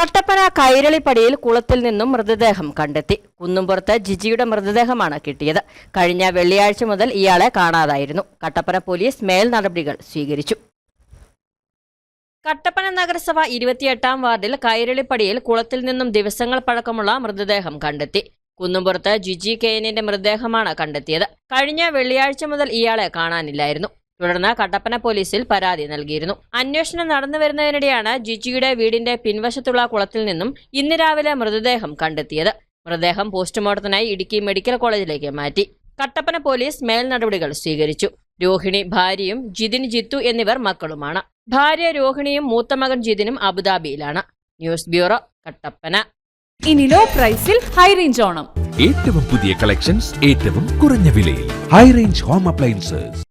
കട്ടപ്പന കൈരളിപ്പടിയിൽ കുളത്തിൽ നിന്നും മൃതദേഹം കണ്ടെത്തി. കുന്നുംപുറത്ത് ജിജിയുടെ മൃതദേഹമാണ് കിട്ടിയത്. കഴിഞ്ഞ വെള്ളിയാഴ്ച മുതൽ ഇയാളെ കാണാതായിരുന്നു. കട്ടപ്പന പോലീസ് മേൽ നടപടികൾ സ്വീകരിച്ചു. കട്ടപ്പന നഗരസഭ ഇരുപത്തിയെട്ടാം വാർഡിൽ കൈരളിപ്പടിയിൽ കുളത്തിൽ നിന്നും ദിവസങ്ങൾ പഴക്കമുള്ള മൃതദേഹം കണ്ടെത്തി. കുന്നുംപുറത്ത് ജിജി കെയനിന്റെ മൃതദേഹമാണ് കണ്ടെത്തിയത്. കഴിഞ്ഞ വെള്ളിയാഴ്ച മുതൽ ഇയാളെ കാണാനില്ലായിരുന്നു. തുടർന്ന് കട്ടപ്പന പോലീസിൽ പരാതി നൽകിയിരുന്നു. അന്വേഷണം നടന്നു വരുന്നതിനിടെയാണ് ജിജിയുടെ വീടിന്റെ പിൻവശത്തുള്ള കുളത്തിൽ നിന്നും ഇന്ന് രാവിലെ മൃതദേഹം കണ്ടെത്തിയത്. മൃതദേഹം പോസ്റ്റ്മോർട്ടത്തിനായി ഇടുക്കി മെഡിക്കൽ കോളേജിലേക്ക് മാറ്റി. കട്ടപ്പന പോലീസ് മേൽ നടപടികൾ സ്വീകരിച്ചു. രോഹിണി ഭാര്യയും ജിതിൻ ജിത്തു എന്നിവർ മക്കളുമാണ്. ഭാര്യ രോഹിണിയും മൂത്ത മകൻ ജിതിനും അബുദാബിയിലാണ്. News bureau Kattappana. ഇനി ലോ പ്രൈസിൽ ഹൈ റേഞ്ച് ഓണം. ഏറ്റവും പുതിയ കളക്ഷൻസ് ഏറ്റവും കുറഞ്ഞ വിലയിൽ. High range home appliances